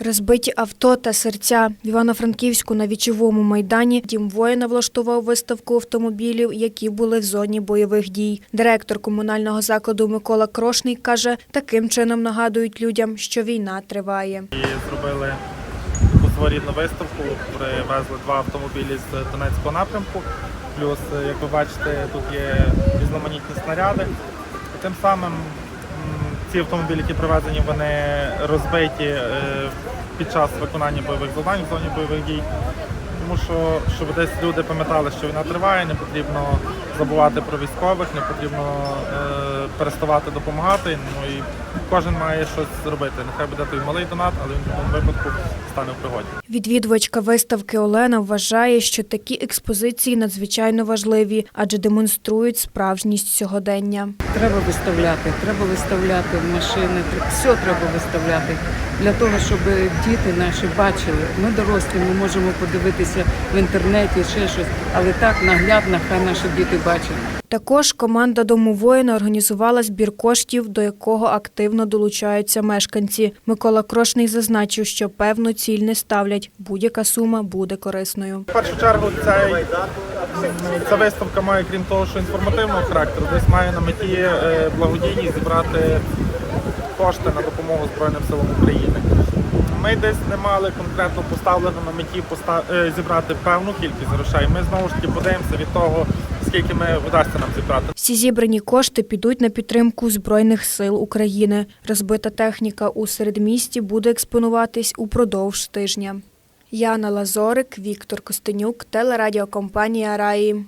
Розбиті авто та серця в Івано-Франківську на вічовому майдані дім воїна влаштував виставку автомобілів, які були в зоні бойових дій. Директор комунального закладу Микола Крошний каже, таким чином нагадують людям, що війна триває. І зробили своєрідну виставку, привезли два автомобілі з Донецького напрямку. Плюс, як ви бачите, тут є різноманітні снаряди. І тим самим ці автомобілі, які привезені, вони розбиті е, під час виконання бойових завдань в зоні бойових дій. Тому що, щоб десь люди пам'ятали, що війна триває, не потрібно забувати про військових, не потрібно е, переставати допомагати. Ну і кожен має щось зробити. Нехай буде той малий донат, але він в будь-якому випадку стане в пригоді. Відвідувачка виставки Олена вважає, що такі експозиції надзвичайно важливі, адже демонструють справжність сьогодення. Треба виставляти, треба виставляти в машини, все треба виставляти для того, щоб діти наші бачили. Ми дорослі, ми можемо подивитися в інтернеті, ще щось, але так наглядно, хай наші діти бачать. Також команда Дому воїна організувала збір коштів, до якого активно долучаються мешканці. Микола Крошний зазначив, що певну ціль не ставлять. Будь-яка сума буде корисною. В першу чергу цей, ця виставка має, крім того, що інформативного характеру, десь має на меті е, благодійність зібрати кошти на допомогу Збройним силам України. Ми десь не мали конкретно поставлено на меті е, зібрати певну кількість грошей. Ми знову ж таки подивимося від того, скільки ми вдасться нам зібрати. Всі зібрані кошти підуть на підтримку Збройних сил України. Розбита техніка у середмісті буде експонуватись упродовж тижня. Яна Лазорик, Віктор Костенюк, телерадіокомпанія Раї.